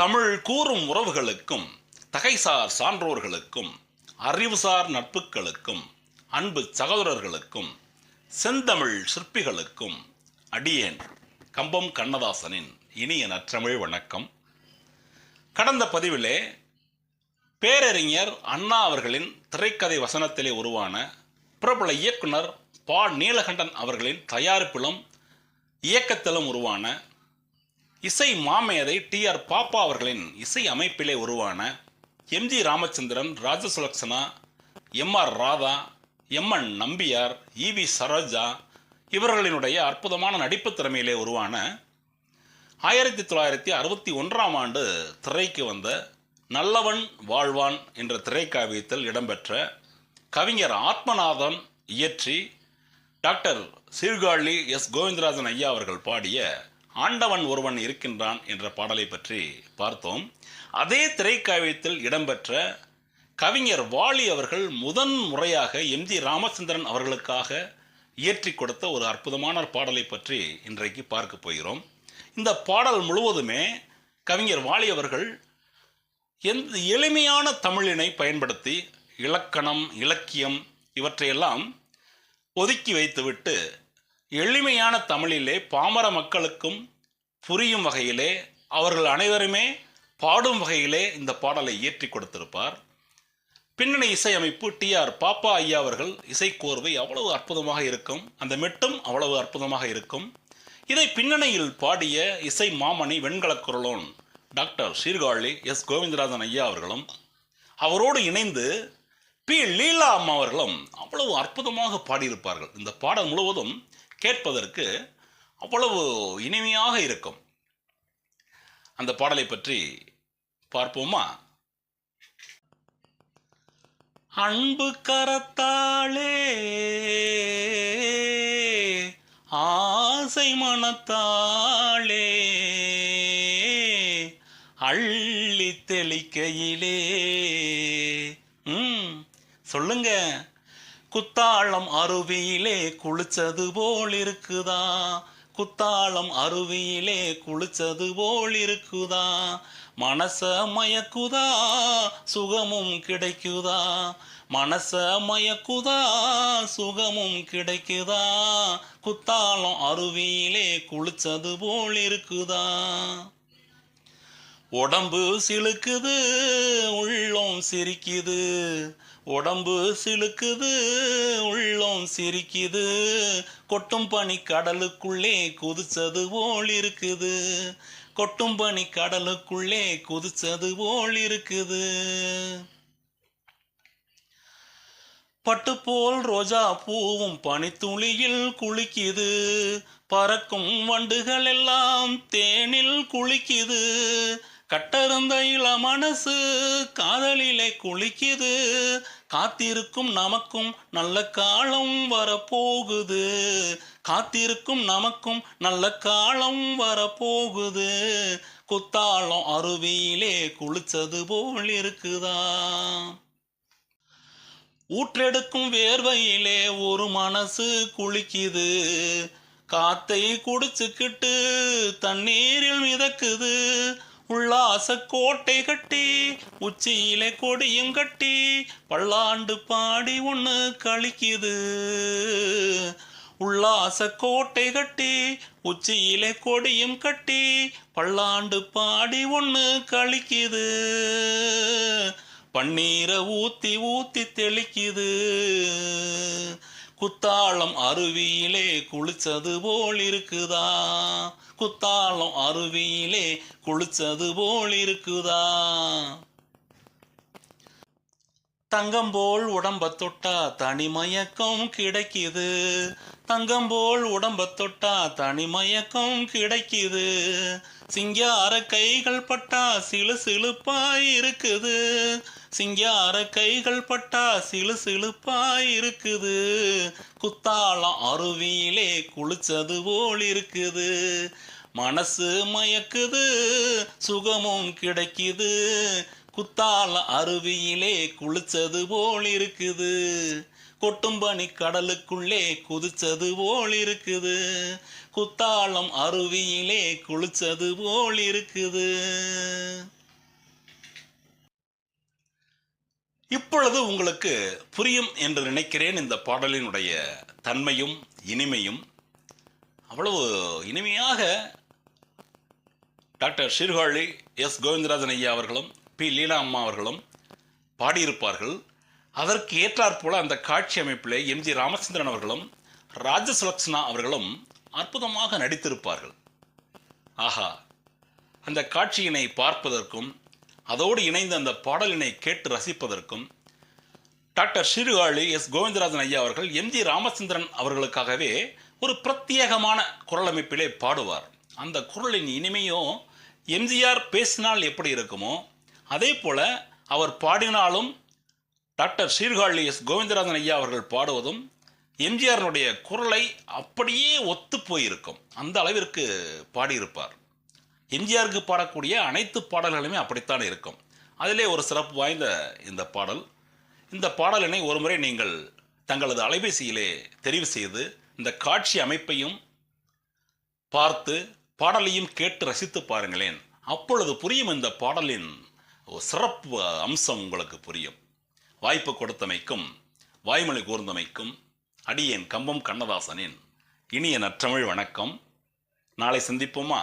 தமிழ் கூறும் உறவுகளுக்கும் தகைசார் சான்றோர்களுக்கும் அறிவுசார் நட்புகளுக்கும் அன்பு சகோதரர்களுக்கும் செந்தமிழ் சிற்பிகளுக்கும் அடியேன் கம்பம் கண்ணதாசனின் இனிய நற்றமிழ் வணக்கம். கடந்த பதிவிலே பேரறிஞர் அண்ணா அவர்களின் திரைக்கதை வசனத்திலே உருவான பிரபல இயக்குனர் பா. நீலகண்டன் அவர்களின் தயாரிப்பிலும் இயக்கத்திலும் உருவான இசை மாமேதை டி ஆர் பாப்பா அவர்களின் இசை அமைப்பிலே உருவான M G Ramachandran Rajasulakshana M R Radha M N Nambiar E V Saroja இவர்களினுடைய அற்புதமான நடிப்பு திறமையிலே உருவான ஆயிரத்தி தொள்ளாயிரத்தி அறுபத்தி ஒன்றாம் ஆண்டு திரைக்கு வந்த நல்லவன் வாழ்வான் என்ற திரைக்காவியத்தில் இடம்பெற்ற கவிஞர் ஆத்மநாதன் இயற்றி டாக்டர் சீர்காழி எஸ். கோவிந்தராஜன் ஐயா அவர்கள் பாடிய ஆண்டவன் ஒருவன் இருக்கின்றான் என்ற பாடலை பற்றி பார்த்தோம். அதே திரைக்காவியத்தில் இடம்பெற்ற கவிஞர் வாலி அவர்கள் முதன் முறையாக எம் ஜி ராமச்சந்திரன் அவர்களுக்காக இயற்றி கொடுத்த ஒரு அற்புதமான பாடலை பற்றி இன்றைக்கு பார்க்க போகிறோம். இந்த பாடல் முழுவதுமே கவிஞர் வாலி அவர்கள் எந்த எளிமையான தமிழினை பயன்படுத்தி இலக்கணம் இலக்கியம் இவற்றையெல்லாம் ஒதுக்கி வைத்துவிட்டு எளிமையான தமிழிலே பாமர மக்களுக்கும் புரியும் வகையிலே அவர்கள் அனைவருமே பாடும் வகையிலே இந்த பாடலை இயற்றி கொடுத்திருப்பார். பின்னணி இசையமைப்பு டி ஆர் பாப்பா ஐயா அவர்கள் இசைக்கோர்வை அவ்வளவு அற்புதமாக இருக்கும். அந்த மெட்டும் அவ்வளவு அற்புதமாக இருக்கும். இதை பின்னணியில் பாடிய இசை மாமணி வெண்கலக் குரலோன் டாக்டர் சீர்காழி எஸ். கோவிந்தராஜன் ஐயா அவர்களும் அவரோடு இணைந்து பி. லீலா அம்மா அவர்களும் அவ்வளவு அற்புதமாக பாடியிருப்பார்கள். இந்த பாடல் முழுவதும் கேட்பதற்கு அவ்வளவு இனிமையாக இருக்கும். அந்த பாடலை பற்றி பார்ப்போமா? அன்பு கரத்தாளே ஆசை மனத்தாளே அள்ளி தெளிக்கையிலே. ம் சொல்லுங்க. குத்தாளம் அருவியிலே குளிச்சது போல் இருக்குதா குத்தாளம் அருவியிலே குளிச்சது போல் இருக்குதா மனச மயக்குதா? சுகமும் கிடைக்குதா? மனச மயக்குதா? சுகமும் கிடைக்குதா? குத்தாளம் அருவியிலே குளிச்சது போல் இருக்குதா உடம்பு சிலுக்குது உள்ளம் சிரிக்குது. உடம்பு சிலுக்குது உள்ளம் சிரிக்குது. கொட்டும் பனி கடலுக்குள்ளே குதிச்சது போல் இருக்குது. கொட்டும் பனி கடலுக்குள்ளே குதிச்சது போல் இருக்குது. பட்டு போல் ரோஜா பூவும் பனித்துளியில் குளிக்குது. பறக்கும் வண்டுகள் எல்லாம் தேனில் குளிக்குது. கட்டருந்த இள மனசு காதலிலே குளிக்குது. காத்திருக்கும் நமக்கும் நல்ல காலம் வரப்போகுது. காத்திருக்கும் நமக்கும் நல்ல காலம் வரப்போகுது. குத்தாளம் அருவியிலே குளிச்சது போல் இருக்குதா? ஊற்றெடுக்கும் வேர்வையிலே ஒரு மனசு குளிக்குது. காத்தை குடிச்சுக்கிட்டு தண்ணீரில் மிதக்குது. உல்லாச கோட்டை கட்டி உச்சியிலே கொடியும் கட்டி பல்லாண்டு பாடி ஒன்று கழிக்குது. உல்லாச கோட்டை கட்டி உச்சியிலே கொடியும் கட்டி பல்லாண்டு பாடி ஒன்று கழிக்குது. பன்னீரை ஊத்தி ஊத்தி தெளிக்குது. குத்தாளம் அருவியிலே குளிச்சது போல் இருக்குதா? குத்தாளம் அருவியிலே குளிச்சது போல் இருக்குதா? தங்கம் போல் உடம்ப தொட்டா தனிமயக்கம் கிடைக்குது. தங்கம் போல் உடம்ப தொட்டா தனிமயக்கம் கிடைக்குது. சிங்கார கைகள் பட்டா சிலு சிலுப்பாய் இருக்குது. சிங்கார கைகள் பட்டா சிலு சிலுப்பாய் இருக்குது. குத்தாளம் அருவியிலே குளிச்சது போல் இருக்குது. மனசு மயக்குது சுகமும் கிடைக்குது. குத்தாள அருவியிலே குளிச்சது போல் இருக்குது. கொட்டும்பனி கடலுக்குள்ளே குதிச்சது போல் இருக்குது. குத்தாளம் அருவியிலே குளிச்சது போல் இருக்குது. இப்பொழுது உங்களுக்கு புரியும் என்று நினைக்கிறேன் இந்த பாடலினுடைய தன்மையும் இனிமையும். அவ்வளவு இனிமையாக டாக்டர் ஷீர்காழி எஸ். கோவிந்தராஜன் ஐயா அவர்களும் பி. லீலா அம்மா அவர்களும் பாடியிருப்பார்கள். அதற்கு ஏற்றாற்போல அந்த காட்சி அமைப்பிலே எம்ஜி ராமச்சந்திரன் அவர்களும் ராஜசுலக்ஷனா அவர்களும் அற்புதமாக நடித்திருப்பார்கள். ஆஹா அந்த காட்சியினை பார்ப்பதற்கும் அதோடு இணைந்த அந்த பாடலினை கேட்டு ரசிப்பதற்கும் டாக்டர் ஷீர்காழி எஸ் கோவிந்தராஜன் ஐயா அவர்கள் எம்ஜி ராமச்சந்திரன் அவர்களுக்காகவே ஒரு பிரத்யேகமான குரல் அமைப்பிலே பாடுவார். அந்த குரலின் இனிமையும் எம்ஜிஆர் பேசினால் எப்படி இருக்குமோ அதே போல அவர் பாடினாலும் டாக்டர் சீர்காழி எஸ். கோவிந்தராஜன் ஐயா அவர்கள் பாடுவதும் எம்ஜிஆரினுடைய குரலை அப்படியே ஒத்து போயிருக்கும். அந்த அளவிற்கு பாடியிருப்பார். எம்ஜிஆருக்கு பாடக்கூடிய அனைத்து பாடல்களுமே அப்படித்தான் இருக்கும். அதிலே ஒரு சிறப்பு வாய்ந்த இந்த பாடல். இந்த பாடலினை ஒருமுறை நீங்கள் தங்களது அலைபேசியிலே தெரிவு செய்து இந்த காட்சி அமைப்பையும் பார்த்து பாடலையும் கேட்டு ரசித்து பாருங்களேன். அப்பொழுது புரியும் இந்த பாடலின் சிறப்பு அம்சம் உங்களுக்கு புரியும். வாய்ப்பு கொடுத்தமைக்கும் வாய்மொழி கூர்ந்தமைக்கும் அடியேன் கம்பம் கண்ணதாசனின் இனிய நற்றமிழ் வணக்கம். நாளை சந்திப்போமா?